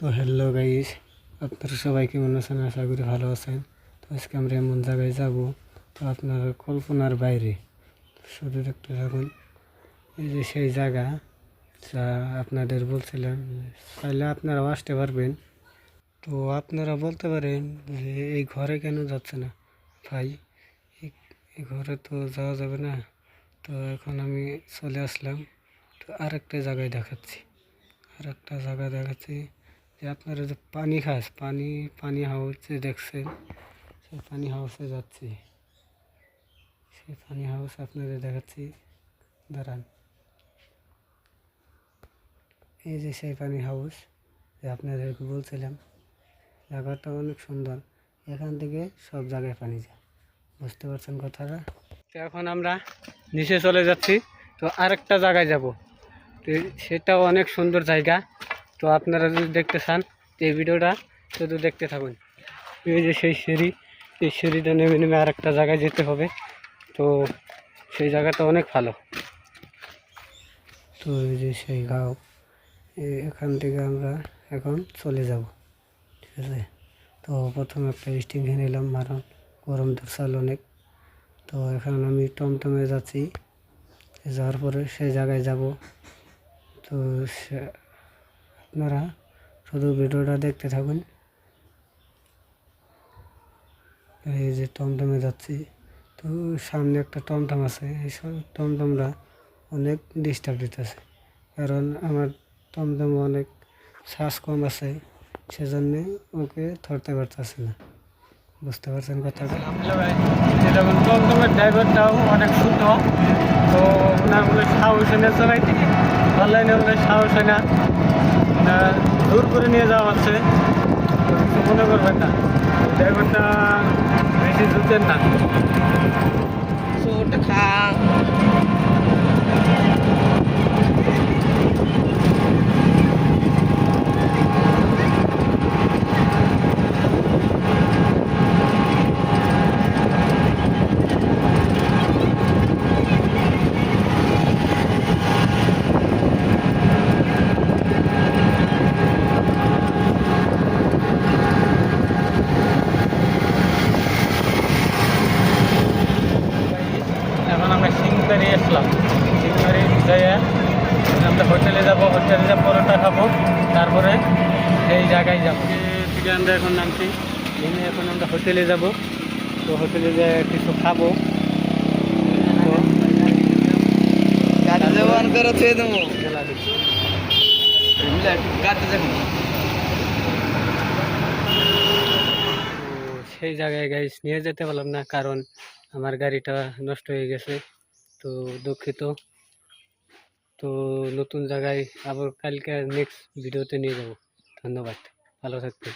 তো hello guys আপনারা সবাই কেমন আছেন? আশা করি ভালো আছেন। তো আজকে আমরা এমন জায়গায় যাব, তো আপনার কল্পনার বাইরে। শুধু দেখতে থাকুন এই যে সেই জায়গা যা আপনাদের বলছিলাম, চাইলে আপনারাও আসতে পারবেন। তো আপনারা বলতে পারেন যে এই ঘরে কেন যাচ্ছে না? ভাই এই ঘরে তো যাওয়া যাবে না। তো এখন আমি চলে আসলাম। তো আরেকটা জায়গায় দেখাচ্ছি। আরেকটা জায়গা দেখাচ্ছি। যে আপনারা যে পানি খাস, পানি পানি হাউসে দেখছেন, সেই পানি হাউসে যাচ্ছি। সেই পানি হাউস আপনাদের দেখাচ্ছি। দাঁড়ান। এই যে সেই পানি হাউস, যে আপনাদেরকে বলছিলাম, জায়গাটা অনেক সুন্দর। এখান থেকে সব জায়গায় পানি যায়। বুঝতে পারছেন কথাটা? তো এখন আমরা নিচে চলে যাচ্ছি। তো আরেকটা জায়গায় যাব। তো সেটাও অনেক সুন্দর জায়গা। তো আপনারা যদি দেখতে চান এই ভিডিওটা শুধু দেখতে থাকুন। এই যে সেই সিঁড়ি, এই সিঁড়িটা নেমে নেমে আরেকটা জায়গায় যেতে হবে। তো সেই জায়গাটা অনেক ভালো। তো এই যে সেই গাঁও এখান থেকে আমরা এখন চলে যাব। ঠিক আছে? তো প্রথমে একটা স্টিং কিনে নিলাম, কারণ গরম ধরছাল অনেক। তো এখন আমি টমটমে যাচ্ছি। যাওয়ার পরে সেই জায়গায় যাব। তো আপনারা শুধু ভিডিওটা দেখতে থাকুন। এই যে টমটমে যাচ্ছি, তো সামনে একটা টমটম আছে। এই সব টমটমরা অনেক ডিস্টার্ব দিতেছে, কারণ আমার টমটম অনেক শ্বাস কম আছে, সেজন্য ওকে ধরতে পারতেছে না। বুঝতে পারছেন কথাটা? যেরকম টমটমের ড্রাইভারটাও অনেক সুন্দর তো ওনার মনে সাহস হয় না চলাইতে অনলাইনে ওনার সাহস না। দূর করে নিয়ে যাওয়া হচ্ছে। কিছু মনে করবেন না ড্রাইভারটা বেশি জুতেন না। ওটা খা এখন আমরা সিংবাড়ি আসলাম সিংবাড়ি যাইয়া আমরা হোটেলে যাব হোটেলে যা পরোটা খাব তারপরে সেই জায়গায় যাব। থেকে আমরা এখন নামছি নেমে এখন আমরা হোটেলে যাব। তো হোটেলে যাই কিছু খাব। সেই জায়গায় গাইস নিয়ে যেতে পারলাম না কারণ আমার গাড়িটা নষ্ট হয়ে গেছে। তো দুঃখিত। তো নতুন জায়গায় আবার কালকে নেক্সট ভিডিওতে নিয়ে যাব। ধন্যবাদ। ভালো থাকবেন।